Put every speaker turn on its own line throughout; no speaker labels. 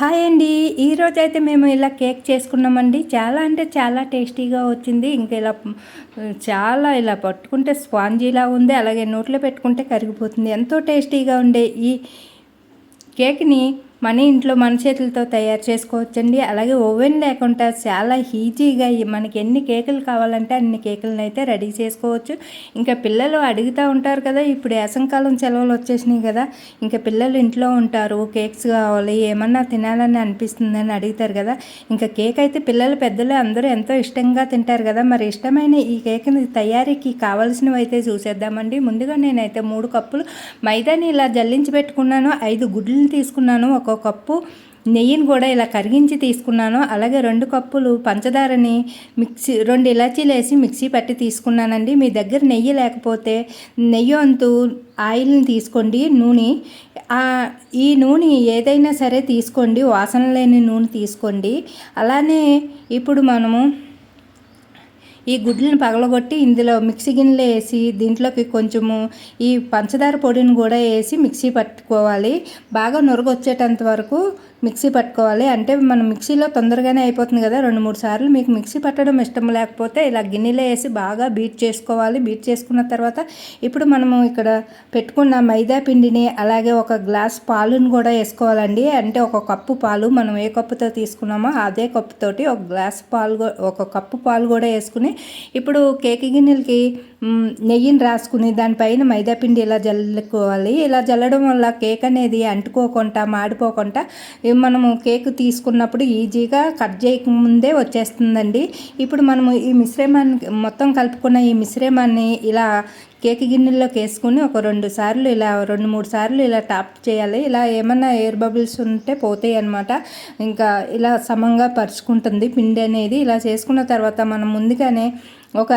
Hi అండి. ఈరోజు అయితే మేము ఇలా కేక్ చేసుకున్నామండి. చాలా అంటే చాలా టేస్టీగా వచ్చింది. ఇంకా ఇలా చాలా ఇలా పట్టుకుంటే స్పాంజీలా ఉంది. అలాగే నోట్లో పెట్టుకుంటే కరిగిపోతుంది. ఎంతో టేస్టీగా ఉండే ఈ కేక్ని మన ఇంట్లో మన చేతులతో తయారు చేసుకోవచ్చండి. అలాగే ఓవెన్ లేకుండా చాలా ఈజీగా మనకి ఎన్ని కేకులు కావాలంటే అన్ని కేకులను అయితే రెడీ చేసుకోవచ్చు. ఇంకా పిల్లలు అడుగుతూ ఉంటారు కదా ఇప్పుడు వేసంకాలం సెలవులు వచ్చేసినాయి కదా ఇంకా పిల్లలు ఇంట్లో ఉంటారు కేక్స్ కావాలి ఏమన్నా తినాలని అనిపిస్తుందని అడుగుతారు కదా. ఇంకా కేక్ అయితే పిల్లలు పెద్దలు అందరూ ఎంతో ఇష్టంగా తింటారు కదా. మరి ఇష్టమైన ఈ కేక్ని తయారీకి కావాల్సినవి అయితే చూసేద్దామండి. ముందుగా నేనైతే మూడు కప్పులు మైదాని ఇలా జల్లించి పెట్టుకున్నాను. ఐదు గుడ్లను తీసుకున్నాను. ఒక ఒక కప్పు నెయ్యిని కూడా ఇలా కరిగించి తీసుకున్నాను. అలాగే రెండు కప్పులు పంచదారని మిక్సీ రెండు ఇలాచీలు వేసి మిక్సీ పట్టి తీసుకున్నానండి. మీ దగ్గర నెయ్యి లేకపోతే నెయ్యి అంతు ఆయిల్ని తీసుకోండి. నూనె ఈ నూనె ఏదైనా సరే తీసుకోండి. వాసన లేని నూనె తీసుకోండి. అలానే ఇప్పుడు మనము ఈ గుడ్లను పగలగొట్టి ఇందులో మిక్సీ గిన్నెలో వేసి దీంట్లోకి కొంచెము ఈ పంచదార పొడిని కూడా వేసి మిక్సీ పట్టుకోవాలి. బాగా నురగొచ్చేటంత వరకు మిక్సీ పట్టుకోవాలి. అంటే మనం మిక్సీలో తొందరగానే అయిపోతుంది కదా రెండు మూడు సార్లు మీకు మిక్సీ పట్టడం ఇష్టం లేకపోతే ఇలా గిన్నెలో వేసి బాగా బీట్ చేసుకోవాలి. బీట్ చేసుకున్న తర్వాత ఇప్పుడు మనము ఇక్కడ పెట్టుకున్న మైదా పిండిని అలాగే ఒక గ్లాస్ పాలును కూడా వేసుకోవాలండి. అంటే ఒక కప్పు పాలు మనం ఏ కప్పుతో తీసుకున్నామో అదే కప్పుతోటి ఒక గ్లాస్ పాలు ఒక కప్పు పాలు కూడా వేసుకుని ఇప్పుడు కేక్ గిన్నెలకి నెయ్యిని రాసుకుని దానిపైన మైదాపిండి ఇలా జల్లుకోవాలి. ఇలా జల్లడం వల్ల కేక్ అనేది అంటుకోకుండా మాడిపోకుండా మనము కేక్ తీసుకున్నప్పుడు ఈజీగా కట్ చేయకముందే వచ్చేస్తుందండి. ఇప్పుడు మనము ఈ మిశ్రమాన్ని మొత్తం కలుపుకున్న ఈ మిశ్రమాన్ని ఇలా కేక్ గిన్నెల్లోకి వేసుకుని ఒక రెండు సార్లు ఇలా రెండు మూడు సార్లు ఇలా టాప్ చేయాలి. ఇలా ఏమన్నా ఎయిర్ బబుల్స్ ఉంటే పోతాయి అనమాట ఇంకా ఇలా సమంగా పరుచుకుంటుంది పిండి అనేది. ఇలా చేసుకున్న తర్వాత మనం ముందుగానే ఒక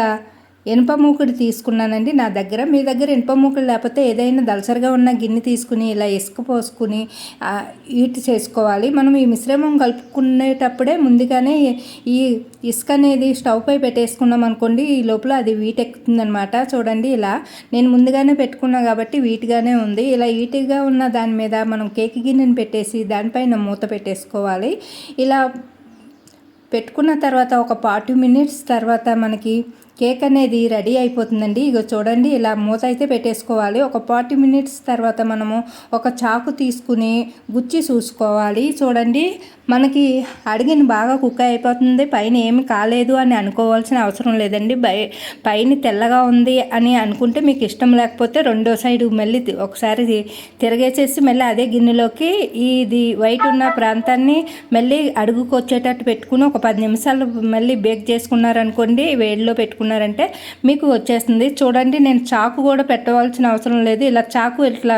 ఇనుప మూకుడు తీసుకున్నానండి. నా దగ్గర మీ దగ్గర ఇనుప మూకుడు లేకపోతే ఏదైనా దలసరిగా ఉన్న గిన్నె తీసుకుని ఇలా ఇసుక పోసుకుని ఈట్ చేసుకోవాలి. మనం ఈ మిశ్రమం కలుపుకునేటప్పుడే ముందుగానే ఈ ఇసుక అనేది స్టవ్ పై పెట్టేసుకున్నాం అనుకోండి ఈ లోపల అది వీట్ ఎక్కుతుందనమాట చూడండి ఇలా నేను ముందుగానే పెట్టుకున్నా కాబట్టి వీటిగానే ఉంది. ఇలా ఈటిగా ఉన్న దాని మీద మనం కేక్ గిన్నెని పెట్టేసి దానిపైన మూత పెట్టేసుకోవాలి. ఇలా పెట్టుకున్న తర్వాత ఒక ఫార్టీ మినిట్స్ తర్వాత మనకి కేక్ అనేది రెడీ అయిపోతుందండి. ఇక చూడండి ఇలా మూత అయితే పెట్టేసుకోవాలి. ఒక ఫార్టీ మినిట్స్ తర్వాత మనము ఒక చాకు తీసుకుని గుచ్చి చూసుకోవాలి. చూడండి మనకి అడిగిన బాగా కుక్ అయిపోతుంది. పైన ఏమి కాలేదు అని అనుకోవాల్సిన అవసరం లేదండి. బై పైన తెల్లగా ఉంది అని అనుకుంటే మీకు ఇష్టం లేకపోతే రెండో సైడ్ మళ్ళీ ఒకసారి తిరగేసేసి మళ్ళీ అదే గిన్నెలోకి ఇది వైట్ ఉన్న ప్రాంతాన్ని మళ్ళీ అడుగుకు వచ్చేటట్టు పెట్టుకుని ఒక పది నిమిషాలు మళ్ళీ బేక్ చేసుకున్నారనుకోండి వేడిలో పెట్టుకుని పెట్టుకున్నారంటే మీకు వచ్చేస్తుంది. చూడండి నేను చాకు కూడా పెట్టవలసిన అవసరం లేదు. ఇలా చాకు ఇట్లా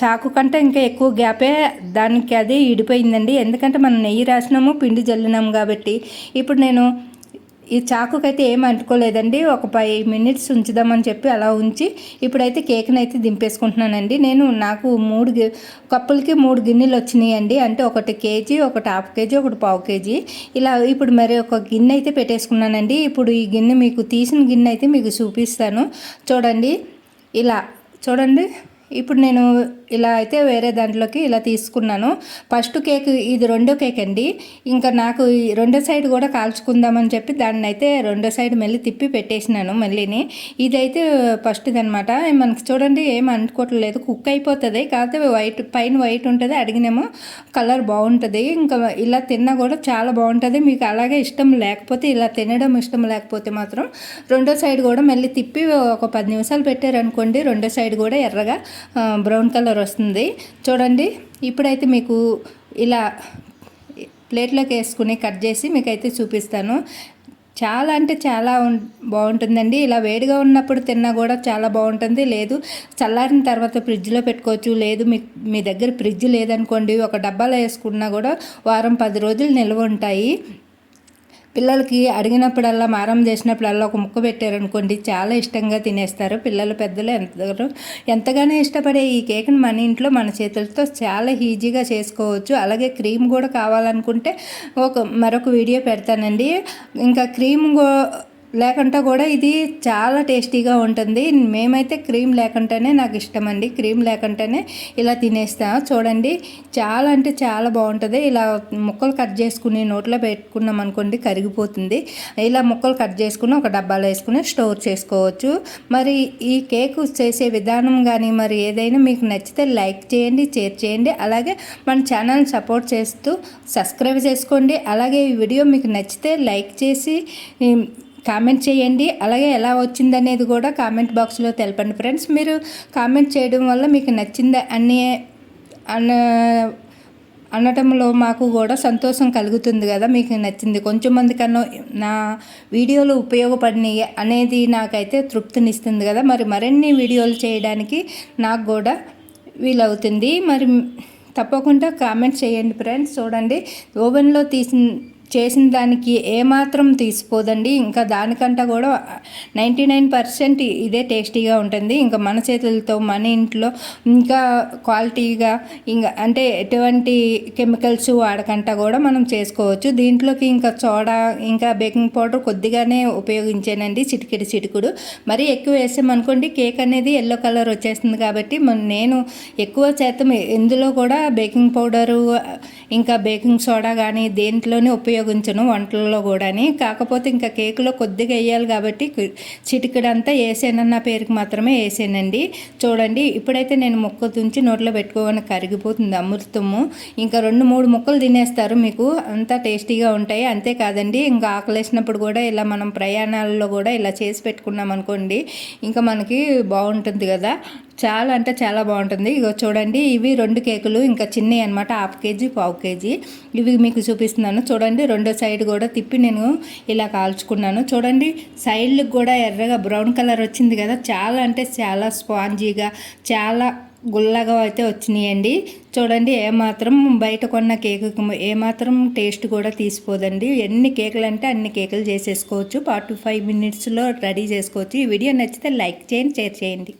చాకు కంటే ఇంకా ఎక్కువ గ్యాపే దానికి అది ఇడిపోయిందండి. ఎందుకంటే మనం నెయ్యి రాసినాము పిండి జల్లినాము కాబట్టి. ఇప్పుడు నేను ఈ చాకుకైతే ఏం అంటుకోలేదండి. ఒక ఫైవ్ మినిట్స్ ఉంచుదామని చెప్పి అలా ఉంచి ఇప్పుడైతే కేక్ని అయితే దింపేసుకుంటున్నానండి. నేను నాకు మూడు కప్పులకి మూడు గిన్నెలు వచ్చినాయండి. అంటే ఒకటి కేజీ ఒకటి హాఫ్ కేజీ ఒకటి పావు కేజీ. ఇలా ఇప్పుడు మరి ఒక గిన్నె అయితే పెట్టేసుకున్నానండి. ఇప్పుడు ఈ గిన్నె మీకు తీసిన గిన్నె అయితే మీకు చూపిస్తాను. చూడండి. ఇలా చూడండి. ఇప్పుడు నేను ఇలా అయితే వేరే దాంట్లోకి ఇలా తీసుకున్నాను. ఫస్ట్ కేక్ ఇది రెండో కేక్ అండి. ఇంకా నాకు రెండో సైడ్ కూడా కాల్చుకుందామని చెప్పి దాన్ని అయితే రెండో సైడ్ మళ్ళీ తిప్పి పెట్టేసినాను మళ్ళీని. ఇదైతే ఫస్ట్ది అనమాట మనకి చూడండి ఏం అనుకోవట్లేదు. కుక్ అయిపోతుంది. కాకపోతే వైట్ పైన వైట్ ఉంటుంది. అడిగినేమో కలర్ బాగుంటుంది. ఇంకా ఇలా తిన్నా కూడా చాలా బాగుంటుంది. మీకు అలాగే ఇష్టం లేకపోతే ఇలా తినడం ఇష్టం లేకపోతే మాత్రం రెండో సైడ్ కూడా మళ్ళీ తిప్పి ఒక పది నిమిషాలు పెట్టారనుకోండి. రెండో సైడ్ కూడా ఎర్రగా బ్రౌన్ కలర్ వస్తుంది. చూడండి ఇప్పుడైతే మీకు ఇలా ప్లేట్లోకి వేసుకుని కట్ చేసి మీకైతే చూపిస్తాను. చాలా అంటే చాలా బాగుంటుందండి. ఇలా వేడిగా ఉన్నప్పుడు తిన్నా కూడా చాలా బాగుంటుంది. లేదు చల్లారిన తర్వాత ఫ్రిడ్జ్లో పెట్టుకోవచ్చు. లేదు మీ మీ దగ్గర ఫ్రిడ్జ్ లేదనుకోండి ఒక డబ్బాలో వేసుకున్నా కూడా వారం పది రోజులు నిల్వ ఉంటాయి. పిల్లలకి అడిగినప్పుడల్లా మారం చేసినప్పుడల్లా ఒక ముక్క పెట్టారనుకోండి చాలా ఇష్టంగా తినేస్తారు. పిల్లలు పెద్దలు ఎంత ఎంతగానో ఇష్టపడే ఈ కేక్ని మన ఇంట్లో మన చేతులతో చాలా ఈజీగా చేసుకోవచ్చు. అలాగే క్రీమ్ కూడా కావాలనుకుంటే ఒక మరొక వీడియో పెడతానండి. ఇంకా క్రీమ్ లేకుండా కూడా ఇది చాలా టేస్టీగా ఉంటుంది. మేమైతే క్రీమ్ లేకుండానే నాకు ఇష్టం అండి క్రీమ్ లేకుండానే ఇలా తినేస్తాం. చూడండి చాలా అంటే చాలా బాగుంటుంది. ఇలా ముక్కలు కట్ చేసుకుని నోట్లో పెట్టుకున్నాం అనుకోండి కరిగిపోతుంది. ఇలా ముక్కలు కట్ చేసుకుని ఒక డబ్బాలో వేసుకుని స్టోర్ చేసుకోవచ్చు. మరి ఈ కేక్ చేసే విధానం కానీ మరి ఏదైనా మీకు నచ్చితే లైక్ చేయండి షేర్ చేయండి. అలాగే మన ఛానల్ సపోర్ట్ చేస్తూ సబ్స్క్రైబ్ చేసుకోండి. అలాగే ఈ వీడియో మీకు నచ్చితే లైక్ చేసి కామెంట్ చేయండి. అలాగే ఎలా వచ్చిందనేది కూడా కామెంట్ బాక్స్లో తెలపండి ఫ్రెండ్స్ మీరు కామెంట్ చేయడం వల్ల మీకు నచ్చింది అనే అన్న అనటంలో మాకు కూడా సంతోషం కలుగుతుంది కదా మీకు నచ్చింది. కొంచెం మంది కన్నా నా వీడియోలు ఉపయోగపడినాయి అనేది నాకైతే తృప్తినిస్తుంది కదా మరి మరిన్ని వీడియోలు చేయడానికి నాకు కూడా వీలవుతుంది. మరి తప్పకుండా కామెంట్ చేయండి ఫ్రెండ్స్ చూడండి ఓవెన్లో తీసిన చేసిన దానికి ఏమాత్రం తీసిపోదండి. ఇంకా దానికంటే కూడా నైంటీ నైన్ పర్సెంట్ ఇదే టేస్టీగా ఉంటుంది. ఇంకా మన చేతులతో మన ఇంట్లో ఇంకా క్వాలిటీగా ఇంకా అంటే ఎటువంటి కెమికల్స్ వాడకంట కూడా మనం చేసుకోవచ్చు. దీంట్లోకి ఇంకా సోడా ఇంకా బేకింగ్ పౌడర్ కొద్దిగానే ఉపయోగించానండి. చిటికిడి చిటికుడు. మరీ ఎక్కువ వేసామనుకోండి కేక్ అనేది ఎల్లో కలర్ వచ్చేస్తుంది కాబట్టి నేను ఎక్కువ శాతం ఇందులో కూడా బేకింగ్ పౌడరు ఇంకా బేకింగ్ సోడా కానీ దేంట్లోనే ఉపయోగ ఉపయోగించను వంటలలో కూడాని. కాకపోతే ఇంకా కేకులో కొద్దిగా వేయాలి కాబట్టి చిటికడంతా వేసానన్న పేరుకి మాత్రమే వేసానండి. చూడండి ఇప్పుడైతే నేను ముక్క తుంచి నోట్లో పెట్టుకోవని కరిగిపోతుంది అమృతము. ఇంకా రెండు మూడు ముక్కలు తినేస్తారు మీకు. అంతా టేస్టీగా ఉంటాయి. అంతేకాదండి ఇంకా ఆకలేసినప్పుడు కూడా ఇలా మనం ప్రయాణాలలో కూడా ఇలా చేసి పెట్టుకున్నాం అనుకోండి ఇంకా మనకి బాగుంటుంది కదా. చాలా అంటే చాలా బాగుంటుంది. ఇగో చూడండి ఇవి రెండు కేకులు ఇంకా చిన్నవి అనమాట హాఫ్ కేజీ పావు కేజీ. ఇవి మీకు చూపిస్తున్నాను. చూడండి చూడండి రెండో సైడ్ కూడా తిప్పి నేను ఇలా కాల్చుకున్నాను. చూడండి సైడ్లకు కూడా ఎర్రగా బ్రౌన్ కలర్ వచ్చింది కదా. చాలా అంటే చాలా స్పాంజీగా చాలా గుల్లగా అయితే వచ్చినాయండి. చూడండి ఏమాత్రం బయట కొన్న కేక్ ఏమాత్రం టేస్ట్ కూడా తీసిపోదండి. ఎన్ని కేకులు అంటే అన్ని కేకులు చేసేసుకోవచ్చు. ఫార్టీ ఫైవ్ మినిట్స్లో రెడీ చేసుకోవచ్చు. ఈ వీడియో నచ్చితే లైక్ చేయండి షేర్ చేయండి.